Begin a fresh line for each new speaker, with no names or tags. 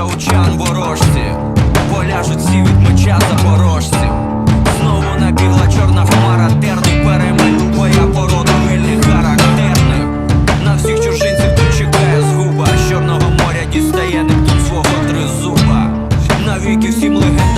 для учан ворожці, поляжуть всі від меча запорожці. Знову набігла чорна хмара терну перемилу, бо я породу вільних характерних. На всіх чужинців тут чекає згуба, з Чорного моря дістає нептун свого тризуба. Навіки всім легендарним